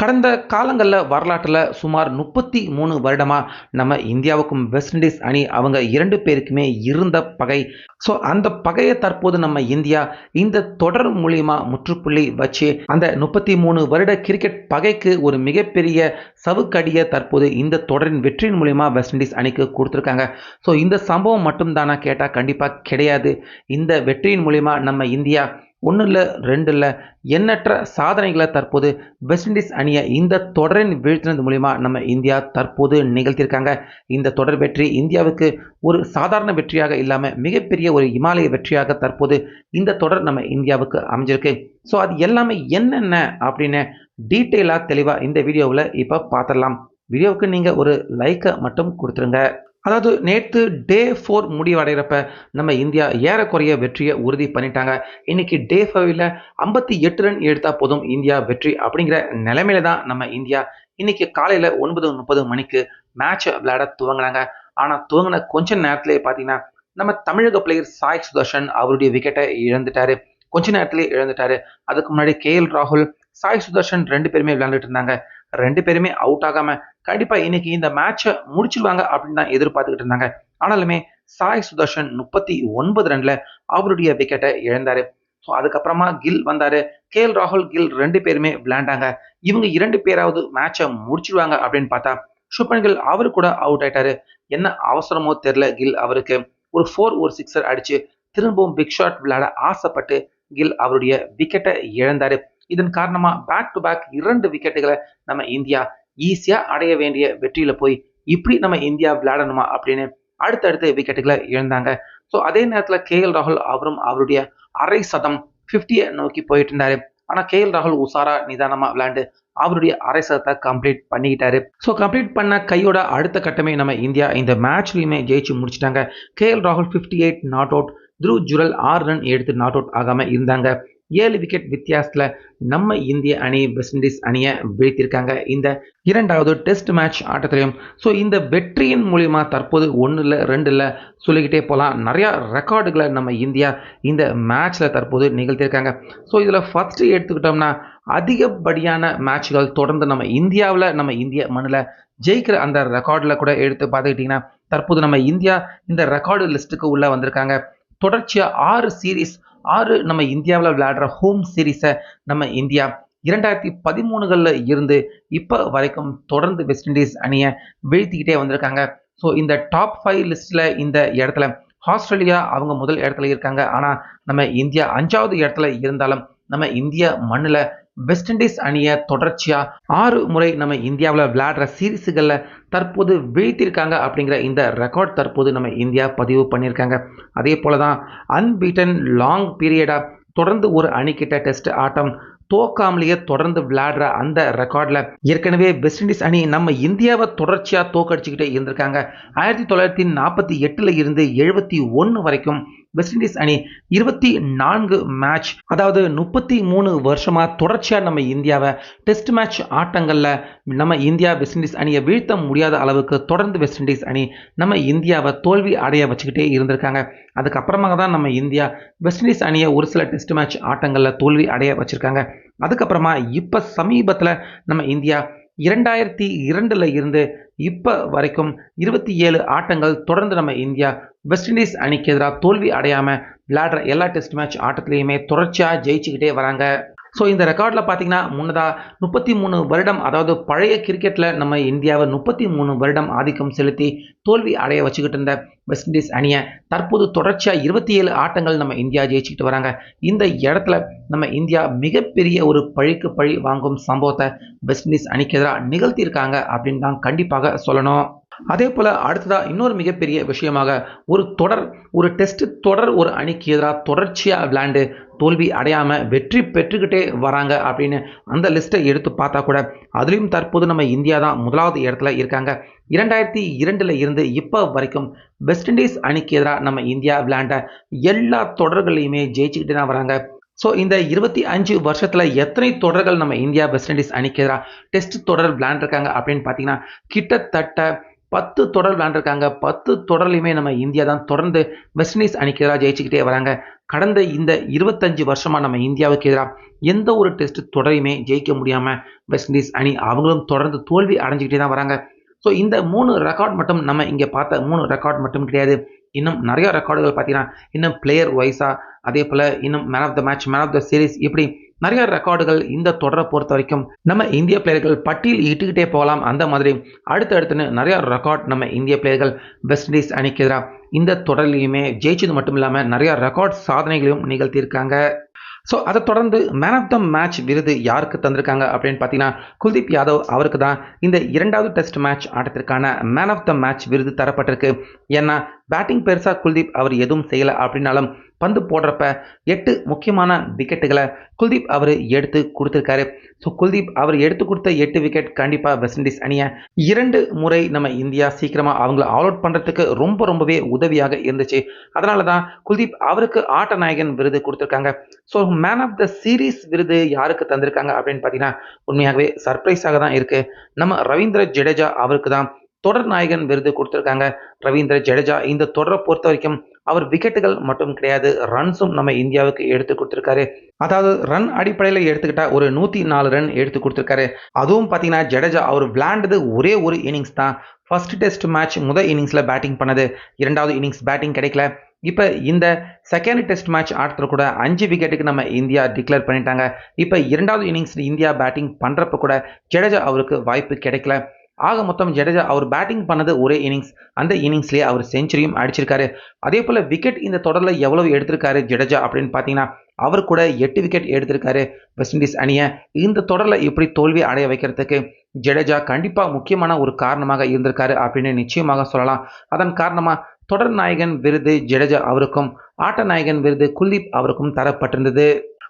கடந்த காலங்களில் வரலாற்றில் சுமார் முப்பத்தி மூணு வருடமாக நம்ம இந்தியாவுக்கும் வெஸ்ட் இண்டீஸ் அணி அவங்க இரண்டு பேருக்குமே இருந்த பகை. ஸோ அந்த பகையை தற்போது நம்ம இந்தியா இந்த தொடர் மூலியமா முற்றுப்புள்ளி வச்சு அந்த முப்பத்தி மூணு வருட கிரிக்கெட் பகைக்கு ஒரு மிகப்பெரிய சவுக்கடியை தற்போது இந்த தொடரின் வெற்றியின் மூலியமா வெஸ்ட் இண்டீஸ் அணிக்கு கொடுத்துருக்காங்க. ஸோ இந்த சம்பவம் மட்டும்தானா கேட்டால் கண்டிப்பாக கிடையாது. இந்த வெற்றியின் மூலியமா நம்ம இந்தியா ஒன்றும் இல்லை ரெண்டு இல்லை எண்ணற்ற சாதனைகளை தற்போது வெஸ்ட் இண்டீஸ் அணியை இந்த தொடரின் வீழ்த்தினது மூலிமா நம்ம இந்தியா தற்போது நிகழ்த்தியிருக்காங்க. இந்த தொடர் வெற்றி இந்தியாவுக்கு ஒரு சாதாரண வெற்றியாக இல்லாமல் மிகப்பெரிய ஒரு இமாலய வெற்றியாக தற்போது இந்த தொடர் நம்ம இந்தியாவுக்கு அமைஞ்சிருக்கு. ஸோ அது எல்லாமே என்னென்ன அப்படின்னு டீட்டெயிலாக தெளிவாக இந்த வீடியோவில் இப்போ பார்த்துடலாம். வீடியோவுக்கு நீங்கள் ஒரு லைக்கை மட்டும் கொடுத்துருங்க. அதாவது நேற்று டே ஃபோர் முடிவடைகிறப்ப நம்ம இந்தியா ஏறக்குறைய வெற்றியை உறுதி பண்ணிட்டாங்க. இன்னைக்கு டே ஃபைவ்ல ஐம்பத்தி எட்டு ரன் எடுத்தால் போதும் இந்தியா வெற்றி அப்படிங்கிற நிலைமையில தான் நம்ம இந்தியா இன்னைக்கு காலையில் ஒன்பது முப்பது மணிக்கு மேட்ச் விளையாட துவங்கினாங்க. ஆனால் துவங்கின கொஞ்ச நேரத்திலே பார்த்தீங்கன்னா நம்ம தமிழக பிளேயர் சாய் சுதர்ஷன் அவருடைய விக்கெட்டை இழந்துட்டாரு. கொஞ்ச நேரத்திலே இழந்துட்டாரு. அதுக்கு முன்னாடி கே எல் ராகுல் சாய் சுதர்ஷன் ரெண்டு பேருமே விளையாண்டுட்டு இருந்தாங்க. ரெண்டு பேருமே அவுட் ஆகாம கண்டிப்பா இன்னைக்கு இந்த மேட்சை முடிச்சிருவாங்க அப்படின்னு தான் எதிர்பார்த்துக்கிட்டு இருந்தாங்க. ஆனாலுமே சாய் சுதர்ஷன் முப்பத்தி ஒன்பது ரன்ல அவருடைய விக்கெட்டை இழந்தாரு. ஸோ அதுக்கப்புறமா கில் வந்தாரு. கே எல் ராகுல் கில் ரெண்டு பேருமே விளையாண்டாங்க. இவங்க இரண்டு பேராவது மேட்சை முடிச்சிருவாங்க அப்படின்னு பார்த்தா சுப்பன் கில் அவரு கூட அவுட் ஆயிட்டாரு. என்ன அவசரமோ தெரியல கில் அவருக்கு. ஒரு ஃபோர் ஒரு சிக்ஸர் அடிச்சு திரும்பவும் பிக் ஷாட் விளையாட ஆசைப்பட்டு கில் அவருடைய விக்கெட்டை இழந்தாரு. இதன் காரணமா பேக் டு பேக் இரண்டு விக்கெட்டுகளை நம்ம இந்தியா ஈஸியா அடைய வேண்டிய வெற்றியில போய் இப்படி நம்ம இந்தியா விளையாடணுமா அப்படின்னு அடுத்தடுத்த விக்கெட்டுகளை இழந்தாங்க. ஸோ அதே நேரத்தில் கே எல் ராகுல் அவரும் அவருடைய அரை சதம் ஃபிஃப்டியை நோக்கி போயிட்டு இருந்தாரு. ஆனால் கே எல் ராகுல் உசாரா நிதானமாக விளையாண்டு அவருடைய அரை சதத்தை கம்ப்ளீட் பண்ணிக்கிட்டாரு. ஸோ கம்ப்ளீட் பண்ண கையோட அடுத்த கட்டமே நம்ம இந்தியா இந்த மேட்ச்லையுமே ஜெயிச்சு முடிச்சிட்டாங்க. கே எல் ராகுல் fifty eight not out Dhruv Jurel ஆறு ரன் எடுத்து நாட் அவுட் ஆகாமல் இருந்தாங்க. ஏழு விக்கெட் வித்தியாசத்தில் நம்ம இந்திய அணி வெஸ்ட் இண்டீஸ் அணியை வீழ்த்தியிருக்காங்க. இந்த இரண்டாவது டெஸ்ட் மேட்ச் ஆட்டத்திலையும். ஸோ இந்த வெற்றியின் மூலயமா தற்போது ஒன்று இல்லை ரெண்டு இல்லை சொல்லிக்கிட்டே போகலாம் நிறையா ரெக்கார்டுகளை நம்ம இந்தியா இந்த மேட்ச்சில் தற்போது நிகழ்த்தியிருக்காங்க. ஸோ இதில் ஃபஸ்ட்டு எடுத்துக்கிட்டோம்னா அதிகப்படியான மேட்ச்கள் தொடர்ந்து நம்ம இந்தியாவில் நம்ம இந்திய மண்ணில் ஜெயிக்கிற அந்த ரெக்கார்டில் கூட எடுத்து பார்த்துக்கிட்டிங்கன்னா தற்போது நம்ம இந்தியா இந்த ரெக்கார்டு லிஸ்ட்டுக்கு உள்ளே வந்திருக்காங்க. தொடர்ச்சியாக ஆறு சீரீஸ் ஆறு நம்ம இந்தியாவில் விளையாடுற ஹோம் சீரீஸை நம்ம இந்தியா இரண்டாயிரத்தி பதிமூணுகளில் இருந்து இப்போ வரைக்கும் தொடர்ந்து வெஸ்ட் இண்டீஸ் அணியை வீழ்த்திக்கிட்டே வந்திருக்காங்க. ஸோ இந்த டாப் ஃபைவ் லிஸ்ட்டில் இந்த இடத்துல ஆஸ்திரேலியா அவங்க முதல் இடத்துல இருக்காங்க. ஆனால் நம்ம இந்தியா அஞ்சாவது இடத்துல இருந்தாலும் நம்ம இந்திய மண்ணில் வெஸ்ட் இண்டீஸ் அணியை தொடர்ச்சியாக ஆறு முறை நம்ம இந்தியாவில் விளையாடுற சீரீஸுகளில் தற்போது வீழ்த்திருக்காங்க அப்படிங்கிற இந்த ரெக்கார்ட் தற்போது நம்ம இந்தியா பதிவு பண்ணியிருக்காங்க. அதே போல தான் அன்பீட்டன் லாங் பீரியடாக தொடர்ந்து ஒரு அணிக்கிட்ட டெஸ்ட் ஆட்டம் தோக்காமலேயே தொடர்ந்து விளையாடுற அந்த ரெக்கார்டில் ஏற்கனவே வெஸ்ட் இண்டீஸ் அணி நம்ம இந்தியாவை தொடர்ச்சியாக தோக்கடிச்சுக்கிட்டே இருந்திருக்காங்க. ஆயிரத்தி தொள்ளாயிரத்தி நாற்பத்தி எட்டில் இருந்து எழுபத்தி ஒன்று வரைக்கும் வெஸ்ட் இண்டீஸ் அணி இருபத்தி நான்கு மேட்ச் அதாவது முப்பத்தி மூணு வருஷமா தொடர்ச்சியா நம்ம இந்தியாவை டெஸ்ட் மேட்ச் ஆட்டங்கள்ல நம்ம இந்தியா வெஸ்ட் இண்டீஸ் அணியை வீழ்த்த முடியாத அளவுக்கு தொடர்ந்து வெஸ்ட் இண்டீஸ் அணி நம்ம இந்தியாவை தோல்வி அடைய வச்சுக்கிட்டே இருந்திருக்காங்க. அதுக்கப்புறமாக தான் நம்ம இந்தியா வெஸ்ட் இண்டீஸ் அணியை ஒரு சில டெஸ்ட் மேட்ச் ஆட்டங்களில் தோல்வி அடைய வச்சுருக்காங்க. அதுக்கப்புறமா இப்போ சமீபத்தில் நம்ம இந்தியா இரண்டாயிரத்தி இரண்டில் இருந்து இப்போ வரைக்கும் இருபத்தி ஏழு ஆட்டங்கள் தொடர்ந்து நம்ம இந்தியா வெஸ்ட் இண்டீஸ் அணிக்கு எதிராக தோல்வி அடையாமல் விளையாடுற எல்லா டெஸ்ட் மேட்ச் ஆட்டத்துலையுமே தொடர்ச்சியாக ஜெயிச்சுக்கிட்டே வராங்க. ஸோ இந்த ரெக்கார்டில் பார்த்தீங்கன்னா முன்னதாக முப்பத்தி மூணு வருடம் அதாவது பழைய கிரிக்கெட்டில் நம்ம இந்தியாவை முப்பத்தி மூணு வருடம் ஆதிக்கம் செலுத்தி தோல்வி அடைய வச்சுக்கிட்டு இருந்த வெஸ்ட் இண்டீஸ் அணியை தற்போது தொடர்ச்சியாக இருபத்தி ஏழு ஆட்டங்கள் நம்ம இந்தியா ஜெயிச்சுக்கிட்டு வராங்க. இந்த இடத்துல நம்ம இந்தியா மிகப்பெரிய ஒரு பழிக்கு பழி வாங்கும் சம்பவத்தை வெஸ்ட் இண்டீஸ் அணிக்கு எதிராக நிகழ்த்தியிருக்காங்க அப்படின்னு தான் கண்டிப்பாக சொல்லணும். அதே போல் அடுத்ததாக இன்னொரு மிகப்பெரிய விஷயமாக ஒரு தொடர் ஒரு டெஸ்ட் தொடர் ஒரு அணிக்கு எதிராக தொடர்ச்சியாக விளையாண்டு தோல்வி அடையாமல் வெற்றி பெற்றுக்கிட்டே வராங்க அப்படின்னு அந்த லிஸ்ட்டை எடுத்து பார்த்தா கூட அதுலேயும் தற்போது நம்ம இந்தியா தான் முதலாவது இடத்துல இருக்காங்க. இரண்டாயிரத்தி இரண்டில் இருந்து இப்போ வரைக்கும் வெஸ்ட் இண்டீஸ் அணிக்கு எதிராக நம்ம இந்தியா விளையாண்ட எல்லா தொடர்களையுமே ஜெயிச்சுக்கிட்டு தான் வராங்க. ஸோ இந்த இருபத்தி அஞ்சு வருஷத்தில் எத்தனை தொடர்கள் நம்ம இந்தியா வெஸ்ட் இண்டீஸ் அணிக்கு எதிராக டெஸ்ட் தொடர் விளையாண்டுருக்காங்க அப்படின்னு பார்த்தீங்கன்னா கிட்டத்தட்ட பத்து தொடர் விளையாண்டுருக்காங்க. பத்து தொடர்லையுமே நம்ம இந்தியா தான் தொடர்ந்து வெஸ்ட் இண்டீஸ் அணிக்கு எதிராக ஜெயிச்சுக்கிட்டே வராங்க. கடந்த இந்த இருபத்தஞ்சு வருஷமாக நம்ம இந்தியாவுக்கு எதிராக எந்த ஒரு டெஸ்ட் தொடரையுமே ஜெயிக்க முடியாமல் வெஸ்ட் இண்டீஸ் அணி அவங்களும் தொடர்ந்து தோல்வி அடைஞ்சிக்கிட்டே தான் வராங்க. ஸோ இந்த மூணு ரெக்கார்ட் மட்டும் நம்ம இங்கே பார்த்த மூணு ரெக்கார்ட் மட்டும் கிடையாது. இன்னும் நிறைய ரெக்கார்டுகள் பார்த்தீங்கன்னா இன்னும் பிளேயர் வைஸாக அதே போல் இன்னும் man of the match man of the series இப்படி நிறைய ரெக்கார்டுகள் இந்த தொடரை பொறுத்த வரைக்கும் நம்ம இந்திய பிளேயர்கள் பட்டியல் இட்டுக்கிட்டே போகலாம். அந்த மாதிரி அடுத்தடுத்துன்னு நிறைய ரெக்கார்ட் நம்ம இந்திய பிளேயர்கள் வெஸ்ட் இண்டீஸ் அணிக்கு எதிராக இந்த தொடர்லையுமே ஜெயிச்சது மட்டும் இல்லாமல் நிறைய ரெக்கார்ட் சாதனைகளையும் நிகழ்த்தியிருக்காங்க. ஸோ அதை தொடர்ந்து மேன் ஆஃப் த மேட்ச் விருது யாருக்கு தந்திருக்காங்க அப்படின்னு பார்த்தீங்கன்னா குல்தீப் யாதவ் அவருக்கு தான் இந்த இரண்டாவது டெஸ்ட் மேட்ச் ஆட்டத்திற்கான மேன் ஆஃப் த மேட்ச் விருது தரப்பட்டிருக்கு. ஏன்னா பேட்டிங் பெருசாக குல்தீப் அவர் எதுவும் செய்யலை அப்படின்னாலும் பந்து போடுறப்ப எட்டு முக்கியமான விக்கெட்டுகளை குல்தீப் அவர் எடுத்து கொடுத்துருக்காரு. ஸோ குல்தீப் அவர் எடுத்து கொடுத்த எட்டு விக்கெட் கண்டிப்பாக வெஸ்ட் இண்டீஸ் அணியை இரண்டு முறை நம்ம இந்தியா சீக்கிரமாக அவங்கள ஆல் அவுட் பண்ணுறதுக்கு ரொம்ப ரொம்பவே உதவியாக இருந்துச்சு. அதனால தான் குல்தீப் அவருக்கு ஆட்ட நாயகன் விருது கொடுத்துருக்காங்க. So man of the series விருது யாருக்கு தந்திருக்காங்க அப்படின்னு பார்த்தீங்கன்னா உண்மையாகவே சர்ப்ரைஸாக தான் இருக்குது நம்ம ரவீந்திர ஜடேஜா அவருக்கு தான் தொடர் நாயகன் விருது கொடுத்துருக்காங்க. ரவீந்திர ஜடேஜா இந்த தொடரை பொறுத்த வரைக்கும் அவர் விக்கெட்டுகள் மட்டும் கிடையாது ரன்ஸும் நம்ம இந்தியாவுக்கு எடுத்து கொடுத்துருக்காரு. அதாவது ரன் அடிப்படையில் எடுத்துக்கிட்டா ஒரு நூற்றி நாலு ரன் எடுத்து கொடுத்துருக்காரு. அதுவும் பார்த்தீங்கன்னா ஜடேஜா அவர் விளையாண்டது ஒரே ஒரு இன்னிங்ஸ் தான். ஃபர்ஸ்ட் டெஸ்ட் மேட்ச் முதல் இன்னிங்ஸில் பேட்டிங் பண்ணது. இரண்டாவது இன்னிங்ஸ் பேட்டிங் கிடைக்கல. இப்போ இந்த செகண்ட் டெஸ்ட் மேட்ச் ஆடுறது கூட அஞ்சு விக்கெட்டுக்கு நம்ம இந்தியா டிக்ளேர் பண்ணிட்டாங்க. இப்போ இரண்டாவது இன்னிங்ஸ் இந்தியா பேட்டிங் பண்ணுறப்ப கூட ஜடேஜா அவருக்கு வாய்ப்பு கிடைக்கல. ஆக மொத்தம் ஜடேஜா அவர் பேட்டிங் பண்ணது ஒரே இன்னிங்ஸ் அந்த இன்னிங்ஸ்லேயே அவர் செஞ்சுரியும் அடிச்சிருக்காரு. அதே போல் விக்கெட் இந்த தொடரில் எவ்வளவு எடுத்திருக்காரு ஜடேஜா அப்படின்னு பார்த்தீங்கன்னா அவர் கூட எட்டு விக்கெட் எடுத்திருக்காரு வெஸ்ட் இண்டீஸ் அணியை. இந்த தொடரில் இப்படி தோல்வி அடைய வைக்கிறதுக்கு ஜடேஜா கண்டிப்பாக முக்கியமான ஒரு காரணமாக இருந்திருக்காரு அப்படின்னு நிச்சயமாக சொல்லலாம். அதன் காரணமாக தொடர் நாயகன் விருது ஜடேஜா அவருக்கும் ஆட்ட நாயகன் விருது குல்தீப் அவருக்கும் தரப்பட்டிருந்தது.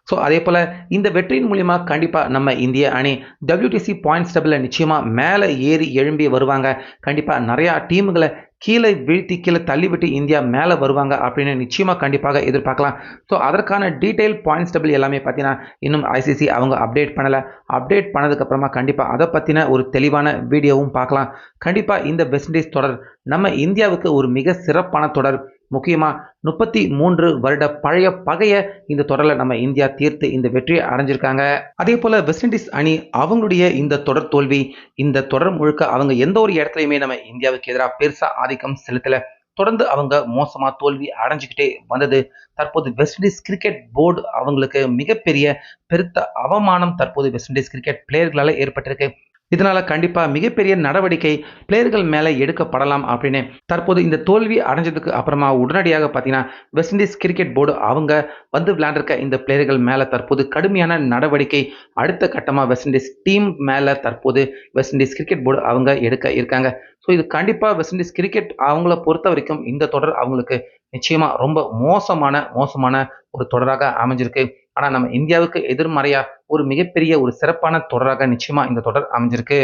ஸோ அதே போல் இந்த வெற்றியின் மூலிமா கண்டிப்பாக நம்ம இந்திய அணி டபிள்யூடிசி பாயிண்ட்ஸ் டபுளில் நிச்சயமாக மேலே ஏறி எழும்பி வருவாங்க. கண்டிப்பாக நிறையா டீமுகளை கீழே வீழ்த்தி கீழே தள்ளிவிட்டு இந்தியா மேலே வருவாங்க அப்படின்னு நிச்சயமாக கண்டிப்பாக எதிர்பார்க்கலாம். ஸோ அதற்கான டீட்டெயில் பாயிண்ட்ஸ் டபுள் எல்லாமே பார்த்தீங்கன்னா இன்னும் ஐசிசி அவங்க அப்டேட் பண்ணலை. அப்டேட் பண்ணதுக்கப்புறமா கண்டிப்பாக அதை பற்றின ஒரு தெளிவான வீடியோவும் பார்க்கலாம். கண்டிப்பாக இந்த வெஸ்ட் இண்டீஸ் தொடர் நம்ம இந்தியாவுக்கு ஒரு மிக சிறப்பான தொடர். முக்கியமாக முப்பத்தி மூன்று வருட பழைய பகைய இந்த தொடரில் நம்ம இந்தியா தீர்த்து இந்த வெற்றியை அடைஞ்சிருக்காங்க. அதே போல் வெஸ்ட் இண்டீஸ் அணி அவங்களுடைய இந்த தொடர் தோல்வி இந்த தொடர் முழுக்க அவங்க எந்த ஒரு இடத்துலையுமே நம்ம இந்தியாவுக்கு எதிராக பெருசாக ஆதிக்கம் செலுத்தலை. தொடர்ந்து அவங்க மோசமாக தோல்வி அடைஞ்சிக்கிட்டே வந்தது. தற்போது வெஸ்ட் இண்டீஸ் கிரிக்கெட் போர்டு அவங்களுக்கு மிகப்பெரிய பெருத்த அவமானம் தற்போது வெஸ்ட் இண்டீஸ் கிரிக்கெட் பிளேயர்களால் ஏற்பட்டிருக்கு. இதனால் கண்டிப்பாக மிகப்பெரிய நடவடிக்கை பிளேயர்கள் மேலே எடுக்கப்படலாம் அப்படின்னு. தற்போது இந்த தோல்வி அடைஞ்சதுக்கு அப்புறமா உடனடியாக பார்த்தீங்கன்னா வெஸ்ட் இண்டீஸ் கிரிக்கெட் போர்டு அவங்க வந்து விளையாண்டிருக்க இந்த பிளேயர்கள் மேலே தற்போது கடுமையான நடவடிக்கை அடுத்த கட்டமாக வெஸ்ட் இண்டீஸ் டீம் மேலே தற்போது வெஸ்ட் இண்டீஸ் கிரிக்கெட் போர்டு அவங்க எடுக்க இருக்காங்க. ஸோ இது கண்டிப்பாக வெஸ்ட் இண்டீஸ் கிரிக்கெட் அவங்கள பொறுத்த வரைக்கும் இந்த தொடர் அவங்களுக்கு நிச்சயமாக ரொம்ப மோசமான மோசமான ஒரு தொடராக அமைஞ்சிருக்கு. ஆனால் நம்ம இந்தியாவுக்கு எதிர்மறையாக ஒரு மிகப்பெரிய ஒரு சிறப்பான தொடராக நிச்சயமா இந்த தொடர் அமைஞ்சிருக்கு.